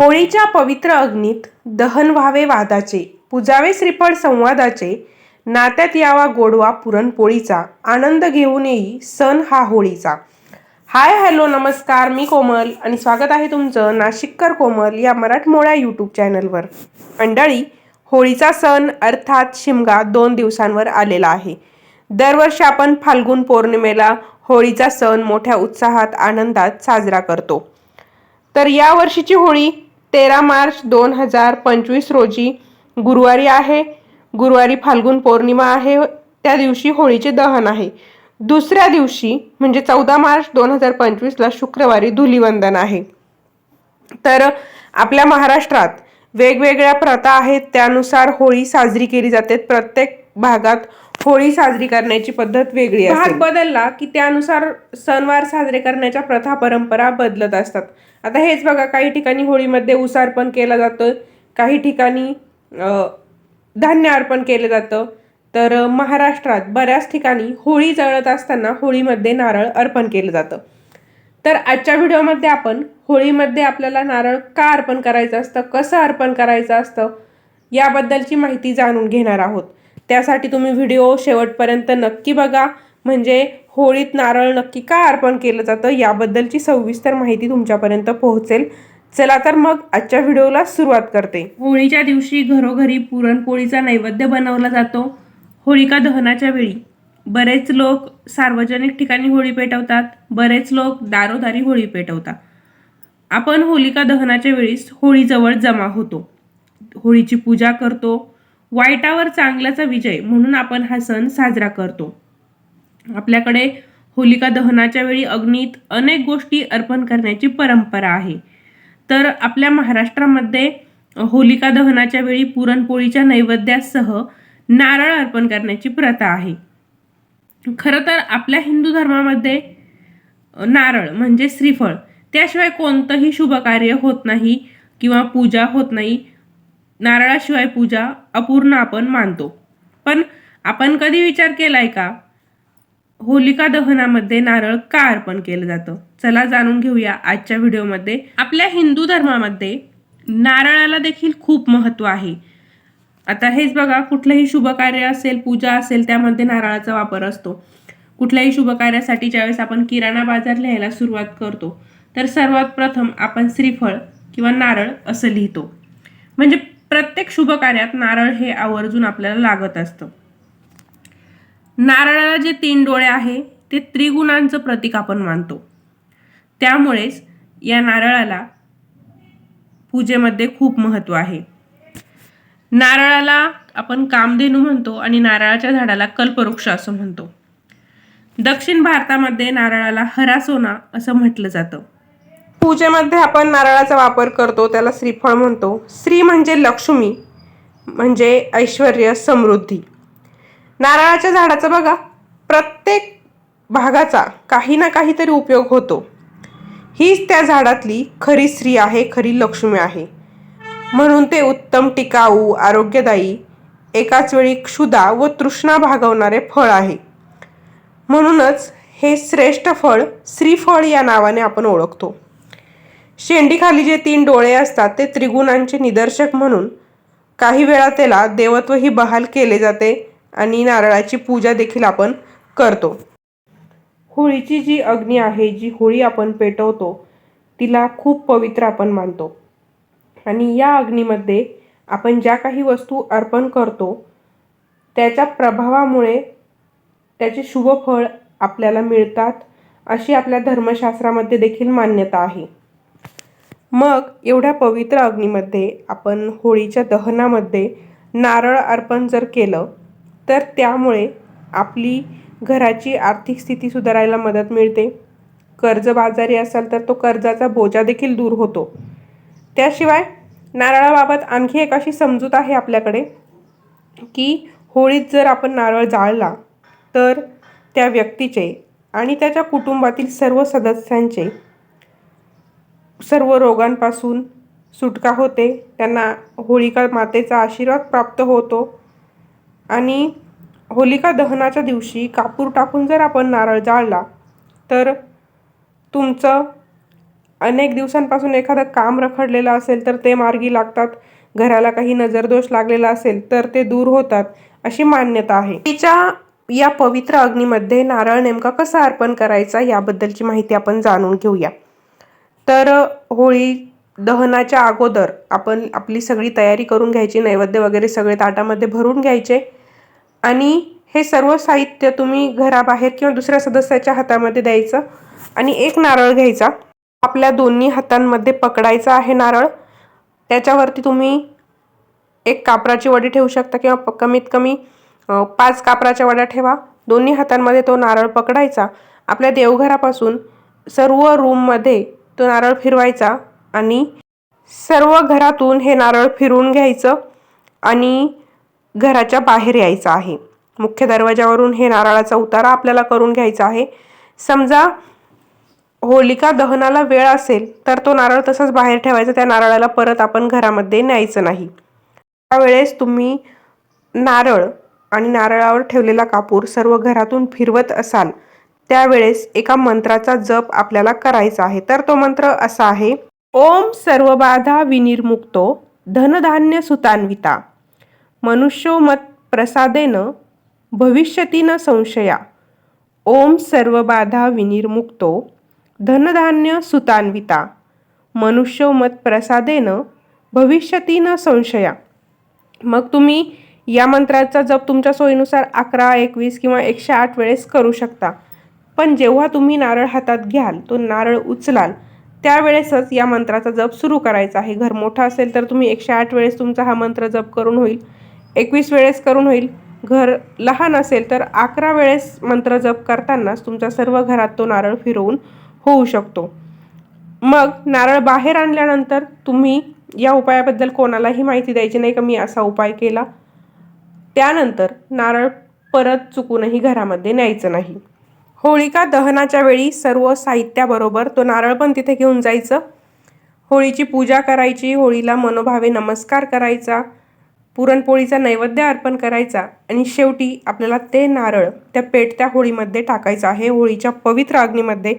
होळीच्या पवित्र अग्नीत दहन व्हावे वादाचे पुजावे श्रीफळ संवादाचे नात्यात यावा गोडवा पुरणपोळीचा आनंद घेऊन येई सण हा होळीचा. हाय हॅलो नमस्कार मी कोमल आणि स्वागत आहे तुमचं नाशिककर कोमल या मराठमोळ्या यूट्यूब चॅनलवर. मंडळी होळीचा सण अर्थात शिमगा दोन दिवसांवर आलेला आहे. दरवर्षी आपण फाल्गुन पौर्णिमेला होळीचा सण मोठ्या उत्साहात आनंदात साजरा करतो. तर या वर्षीची होळी तेरा मार्च दोन हजार पंचवीस रोजी गुरुवारी आहे. गुरुवारी फाल्गुन पौर्णिमा आहे. त्या दिवशी होळीचे दहन आहे. दुसऱ्या दिवशी म्हणजे चौदा मार्च दोन हजार पंचवीसला शुक्रवारी धुलिवंदन आहे. तर आपल्या महाराष्ट्रात वेगवेगळ्या प्रथा आहेत त्यानुसार होळी साजरी केली जाते. प्रत्येक भागात होळी साजरी करण्याची पद्धत वेगळी असते. भाग बदलला की त्यानुसार सणवार साजरे करण्याच्या प्रथा परंपरा बदलत असतात. आता हेच बघा काही ठिकाणी होळीमध्ये ऊस अर्पण केलं जातं काही ठिकाणी धान्य अर्पण केलं जातं. तर महाराष्ट्रात बऱ्याच ठिकाणी होळी जळत असताना होळीमध्ये नारळ अर्पण केलं जातं. तर आजच्या व्हिडिओमध्ये आपण होळीमध्ये आपल्याला नारळ का अर्पण करायचं असतं? कसं अर्पण करायचं असतं? याबद्दलची माहिती जाणून घेणार आहोत. त्यासाठी तुम्ही व्हिडिओ शेवटपर्यंत नक्की बघा. म्हणजे होळीत नारळ नक्की का अर्पण केलं जातं याबद्दलची सविस्तर माहिती तुमच्यापर्यंत पोहोचेल. चला तर मग आजच्या व्हिडिओला सुरुवात करते. होळीच्या दिवशी घरोघरी पुरणपोळीचा नैवेद्य बनवला जातो. होळिका दहनाच्या वेळी बरेच लोक सार्वजनिक ठिकाणी होळी पेटवतात. बरेच लोक दारोदारी होळी पेटवतात. आपण होलिका दहनाच्या वेळीस होळीजवळ जमा होतो. होळीची पूजा करतो. वाईटावर चांगल्याचा विजय म्हणून आपण हा सण साजरा करतो. आपल्याकडे होलिका दहनाच्या वेळी अग्नीत अनेक गोष्टी अर्पण करण्याची परंपरा आहे. तर आपल्या महाराष्ट्रामध्ये होलिका दहनाच्या वेळी पुरणपोळीच्या नैवेद्यासह नारळ अर्पण करण्याची प्रथा आहे. खरं तर आपल्या हिंदू धर्मामध्ये नारळ म्हणजे श्रीफळ त्याशिवाय कोणतंही शुभ कार्य होत नाही किंवा पूजा होत नाही. नारळाशिवाय पूजा अपूर्ण आपण मानतो. पण आपण कधी विचार केलाय का? होलिका दहनामध्ये नारळ का अर्पण केलं जातं? चला जाणून घेऊया आजच्या व्हिडिओमध्ये. आपल्या हिंदू धर्मामध्ये नारळाला देखील खूप महत्त्व आहे. आता हेच बघा कुठलंही शुभ कार्य असेल पूजा असेल त्यामध्ये नारळाचा वापर असतो. कुठल्याही शुभ कार्यासाठी ज्यावेळेस आपण किराणा बाजार लिहायला सुरुवात करतो तर सर्वात प्रथम आपण श्रीफळ किंवा नारळ असं लिहितो. म्हणजे प्रत्येक शुभ कार्यात नारळ हे आवर्जून आपल्याला लागत असतं. नारळाला जे तीन डोळे आहे ते त्रिगुणांचं प्रतीक आपण मानतो. त्यामुळेच या नारळाला पूजेमध्ये खूप महत्त्व आहे. नारळाला आपण कामधेनू म्हणतो आणि नारळाच्या झाडाला कल्पवृक्ष असं म्हणतो. दक्षिण भारतामध्ये नारळाला हरा सोना असं म्हटलं जातं. पूजेमध्ये आपण नारळाचा वापर करतो त्याला श्रीफळ म्हणतो. श्री म्हणजे लक्ष्मी म्हणजे ऐश्वर समृद्धी. नारळाच्या झाडाचा बघा प्रत्येक भागाचा काही ना काहीतरी उपयोग होतो. हीच त्या झाडातली खरी स्त्री आहे खरी लक्ष्मी आहे. म्हणून ते उत्तम टिकाऊ आरोग्यदायी एकाच वेळी क्षुदा व तृष्णा भागवणारे फळ आहे. म्हणूनच हे श्रेष्ठ फळ श्रीफळ या नावाने आपण ओळखतो. शेंडीखाली जे तीन डोळे असतात ते त्रिगुणांचे निदर्शक म्हणून काही वेळा त्याला देवत्वही बहाल केले जाते आणि नारळाची पूजा देखील आपण करतो. होळीची जी अग्नी आहे जी होळी आपण पेटवतो तिला खूप पवित्र आपण मानतो. आणि या अग्नीमध्ये आपण ज्या काही वस्तू अर्पण करतो त्याच्या प्रभावामुळे त्याचे शुभ फळ आपल्याला मिळतात अशी आपल्या धर्मशास्त्रामध्ये देखील मान्यता आहे. मग एवढ्या पवित्र अग्नीमध्ये आपण होळीच्या दहनामध्ये नारळ अर्पण जर केलं तर त्यामुळे आपली घराची आर्थिक स्थिती सुधारायला मदत मिळते. कर्जबाजारी असाल तर तो कर्जाचा बोजा देखील दूर होतो. त्याशिवाय नारळाबाबत आणखी एक अशी समजूत आहे आपल्याकडे की होळीत जर आपण नारळ जाळला तर त्या व्यक्तीचे आणि त्याच्या कुटुंबातील सर्व सदस्यांचे सर्व रोगांपासून सुटका होते. त्यांना होळिका मातेचा आशीर्वाद प्राप्त होतो. आणि होलिका दहनाच्या दिवशी कापूर टाकून जर आपण नारळ जाळला तर तुमचं अनेक दिवसांपासून एखादं काम रखडलेलं असेल तर ते मार्गी लागतात. घराला काही नजरदोष लागलेला असेल तर ते दूर होतात अशी मान्यता आहे. तिच्या या पवित्र अग्नीमध्ये नारळ नेमका कसा अर्पण करायचा याबद्दलची माहिती आपण जाणून घेऊया. तर होळी दहनाच्या अगोदर आपण आपली सगळी तयारी करून घ्यायची नैवेद्य वगैरे सगळे ताटामध्ये भरून घ्यायचे आणि हे सर्व साहित्य तुम्ही घराबाहेर किंवा दुसऱ्या सदस्याच्या हातामध्ये द्यायचं आणि एक नारळ घ्यायचा. आपल्या दोन्ही हातांमध्ये पकडायचा आहे नारळ. त्याच्यावरती तुम्ही एक कापराची वडी ठेवू शकता किंवा कमीत कमी पाच कापराच्या वड्या ठेवा. दोन्ही हातांमध्ये तो नारळ पकडायचा. आपल्या देवघरापासून सर्व रूममध्ये तो नारळ फिरवायचा आणि सर्व घरातून हे नारळ फिरून घ्यायचं आणि घराच्या बाहेर यायचं आहे. मुख्य दरवाजावरून हे नारळाचा उतारा आपल्याला करून घ्यायचा आहे. समजा होलिका दहनाला वेळ असेल तर तो नारळ तसाच बाहेर ठेवायचा त्या नारळाला परत आपण घरामध्ये न्यायचं नाही. त्यावेळेस तुम्ही नारळ आणि नारळावर ठेवलेला कापूर सर्व घरातून फिरवत असाल त्यावेळेस एका मंत्राचा जप आपल्याला करायचा आहे. तर तो मंत्र असा आहे ओम सर्वबाधा विनिर्मुक्तो धनधान्य सुतान्विता. मनुष्यो मत प्रसादेन भविष्यती न संशया. ओम सर्वबाधा विनिर्मुक्तो धनधान्य सुतान्विता. मनुष्यो मत प्रसादेन भविष्यती न संशया. मग तुम्ही या मंत्राचा जप तुमच्या सोयीनुसार अकरा एकवीस किंवा एकशे आठ वेळेस करू शकता. पण जेव्हा तुम्ही नारळ हातात घ्याल तो नारळ उचलाल त्यावेळेसच या मंत्राचा जप सुरू करायचा आहे. घर मोठं असेल तर तुम्ही एकशे आठ वेळेस तुमचा हा मंत्र जप करून होईल एकवीस वेळेस करून होईल. घर लहान असेल तर अकरा वेळेस मंत्र जप करतानाच तुमच्या सर्व घरात तो नारळ फिरवून होऊ शकतो. मग नारळ बाहेर आणल्यानंतर तुम्ही या उपायाबद्दल कोणालाही माहिती द्यायची नाही का? मी असा उपाय केला. त्यानंतर नारळ परत चुकूनही घरामध्ये न्यायचं नाही. होळिका दहनाच्या वेळी सर्व साहित्याबरोबर तो नारळ पण तिथे घेऊन जायचं. होळीची पूजा करायची होळीला मनोभावे नमस्कार करायचा पुरणपोळीचा नैवेद्य अर्पण करायचा आणि शेवटी आपल्याला ते नारळ त्या पेटत्या होळीमध्ये टाकायचं आहे. होळीच्या पवित्र अग्नीमध्ये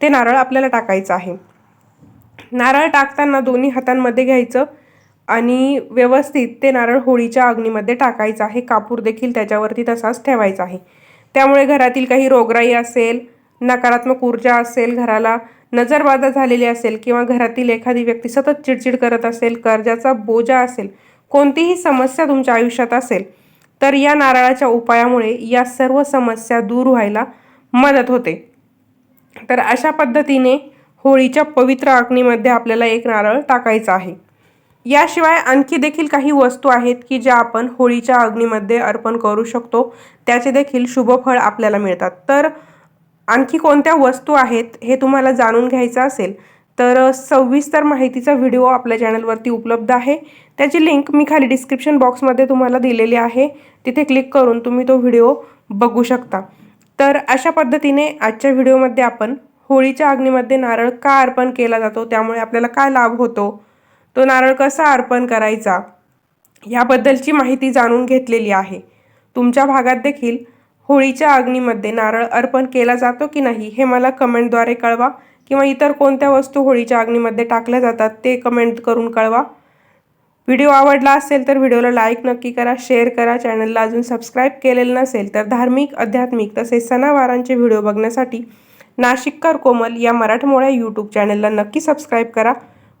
ते नारळ आपल्याला टाकायचं आहे. नारळ टाकताना दोन्ही हातांमध्ये घ्यायचं आणि व्यवस्थित ते नारळ होळीच्या अग्नीमध्ये टाकायचं आहे. कापूर देखील त्याच्यावरती तसाच ठेवायचा आहे. त्यामुळे घरातील काही रोगराई असेल नकारात्मक ऊर्जा असेल घराला नजरबाधा झालेली असेल किंवा घरातील एखादी व्यक्ती सतत चिडचिड करत असेल कर्जाचा बोजा असेल कोणतीही समस्या तुमच्या आयुष्यात असेल तर या नारळाच्या उपायामुळे या सर्व समस्या दूर व्हायला मदत होते. तर अशा पद्धतीने होळीच्या पवित्र अग्नीमध्ये आपल्याला एक नारळ टाकायचा आहे. याशिवाय आणखी देखील काही वस्तू आहेत की ज्या आपण होळीच्या अग्नीमध्ये अर्पण करू शकतो. त्याचे देखील शुभफळ आपल्याला मिळतात. तर आणखी कोणत्या वस्तू आहेत हे तुम्हाला जाणून घ्यायचं असेल तर सविस्तर माहितीचा व्हिडिओ आपल्या चॅनलवरती उपलब्ध आहे. त्याची लिंक मी खाली डिस्क्रिप्शन बॉक्समध्ये तुम्हाला दिलेली आहे. तिथे क्लिक करून तुम्ही तो व्हिडिओ बघू शकता. तर अशा पद्धतीने आजच्या व्हिडिओमध्ये आपण होळीच्या अग्नीमध्ये नारळ का अर्पण केला जातो त्यामुळे आपल्याला काय लाभ होतो? तो नारळ कसा अर्पण करायचा याबद्दलची माहिती जाणून घेतलेली आहे. तुमच्या भागात देखील होळीच्या अग्नीमध्ये नारळ अर्पण केला जातो की नाही हे मला कमेंटद्वारे कळवा किंवा इतर कोणत्या वस्तू होळीच्या अग्नीमध्ये टाकल्या जातात ते कमेंट करून कळवा. व्हिडिओ आवडला असेल तर व्हिडिओला लाईक नक्की करा शेअर करा चॅनलला अजून सबस्क्राईब केलेलं नसेल तर धार्मिक आध्यात्मिक तसेच सणावारांचे व्हिडिओ बघण्यासाठी नाशिककर कोमल या मराठमोळ्या यूट्यूब चॅनलला नक्की सबस्क्राईब करा.